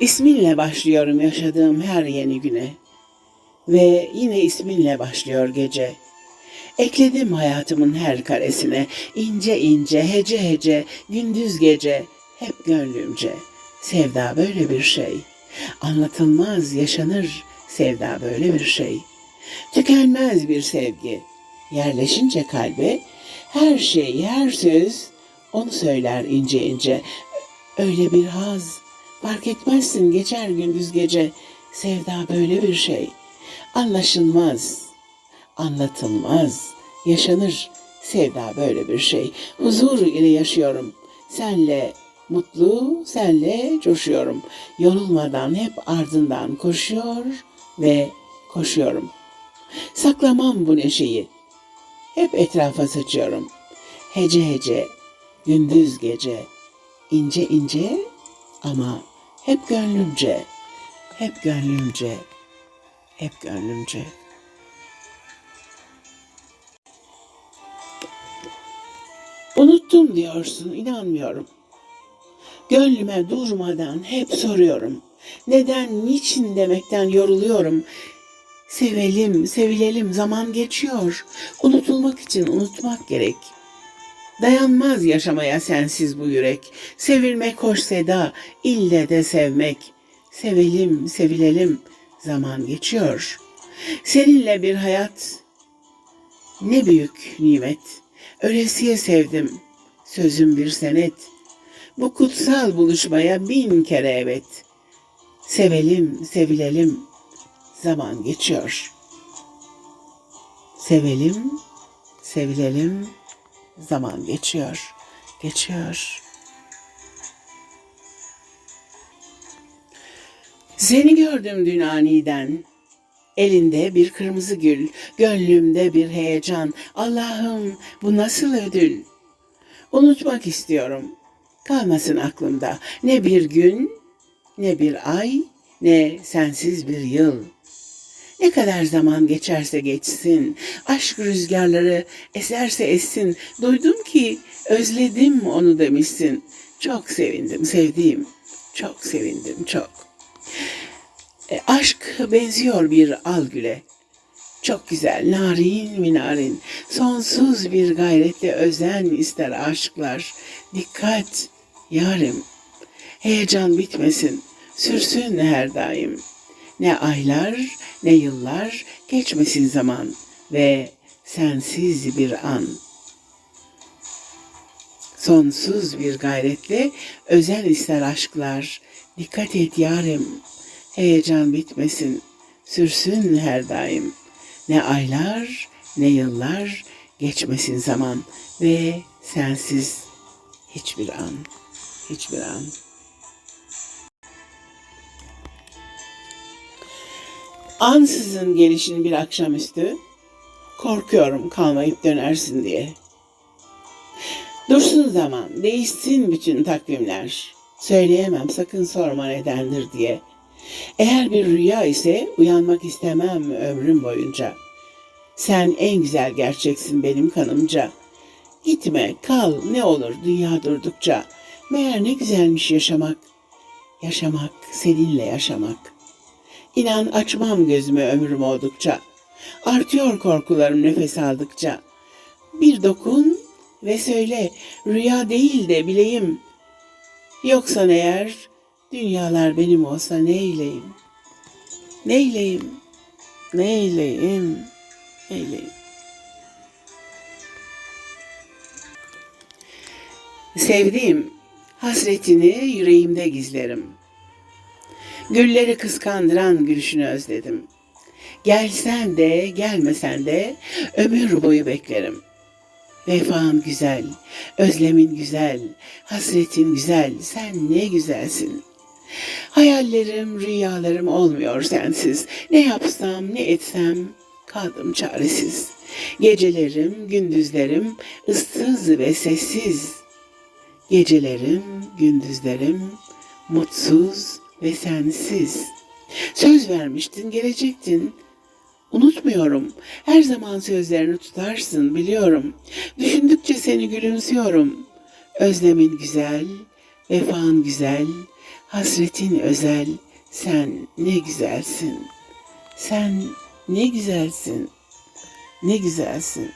İsminle başlıyorum yaşadığım her yeni güne. Ve yine isminle başlıyor gece. Ekledim hayatımın her karesine, ince ince, hece hece, gündüz gece, hep gönlümce. Sevda böyle bir şey. Anlatılmaz, yaşanır sevda böyle bir şey. Tükenmez bir sevgi. Yerleşince kalbe her şey, her söz onu söyler ince ince. Öyle bir haz, fark etmezsin geçer gündüz gece. Sevda böyle bir şey. Anlaşılmaz, anlatılmaz, yaşanır. Sevda böyle bir şey. Huzur ile yaşıyorum. Senle mutlu, senle coşuyorum. Yorulmadan hep ardından koşuyor ve koşuyorum. Saklamam bu neşeyi. Hep etrafa saçıyorum. Hece hece, gündüz gece, ince ince ama hep gönlümce, hep gönlümce, hep gönlümce. Unuttum diyorsun, inanmıyorum. Gönlüme durmadan hep soruyorum. Neden, niçin demekten yoruluyorum. Sevelim, sevilelim, zaman geçiyor. Unutulmak için unutmak gerek. Dayanmaz yaşamaya sensiz bu yürek. Sevilmek hoş seda, ille de sevmek. Sevelim, sevilelim, zaman geçiyor. Seninle bir hayat, ne büyük nimet. Ölesiye sevdim, sözüm bir senet. Bu kutsal buluşmaya bin kere evet. Sevelim, sevilelim, zaman geçiyor. Sevelim, sevilelim, zaman geçiyor, geçiyor. Seni gördüm dün aniden. Elinde bir kırmızı gül, gönlümde bir heyecan. Allah'ım bu nasıl ödül? Unutmak istiyorum. Kalmasın aklımda ne bir gün, ne bir ay, ne sensiz bir yıl. Ne kadar zaman geçerse geçsin, aşk rüzgarları eserse essin, duydum ki özledim onu demişsin. Çok sevindim, sevdiğim, çok sevindim, çok. E, aşk benziyor bir al güle. Çok güzel, narin minarin, sonsuz bir gayretle özen ister aşklar. Dikkat, yarim, heyecan bitmesin, sürsün her daim. Ne aylar, ne yıllar, geçmesin zaman ve sensiz bir an. Sonsuz bir gayretle özen ister aşklar. Dikkat et yarim, heyecan bitmesin, sürsün her daim. Ne aylar, ne yıllar, geçmesin zaman ve sensiz hiçbir an, hiçbir an. Ansızın gelişin bir akşamüstü, korkuyorum kalmayıp dönersin diye. Dursun zaman, değişsin bütün takvimler. Söyleyemem sakın sorma nedendir diye. Eğer bir rüya ise uyanmak istemem ömrüm boyunca. Sen en güzel gerçeksin benim kanımca. Gitme, kal ne olur dünya durdukça. Meğer ne güzelmiş yaşamak. Yaşamak, seninle yaşamak. İnan açmam gözümü ömrüm oldukça. Artıyor korkularım nefes aldıkça. Bir dokun ve söyle rüya değil de bileyim. Yoksa eğer dünyalar benim olsa neyleyim? Neyleyim? Neyleyim? Neyleyim? Sevdiğim hasretini yüreğimde gizlerim. Gülleri kıskandıran gülüşünü özledim. Gelsen de gelmesen de ömür boyu beklerim. Vefan güzel, özlemin güzel, hasretin güzel, sen ne güzelsin. Hayallerim, rüyalarım olmuyor sensiz. Ne yapsam, ne etsem kaldım çaresiz. Gecelerim, gündüzlerim ıssız ve sessiz. Gecelerim, gündüzlerim mutsuz ve sensiz. Söz vermiştin, gelecektin. Unutmuyorum. Her zaman sözlerini tutarsın, biliyorum. Düşündükçe seni gülümsüyorum. Özlemin güzel, vefan güzel, Hasretin özel, sen ne güzelsin. Sen ne güzelsin. Ne güzelsin.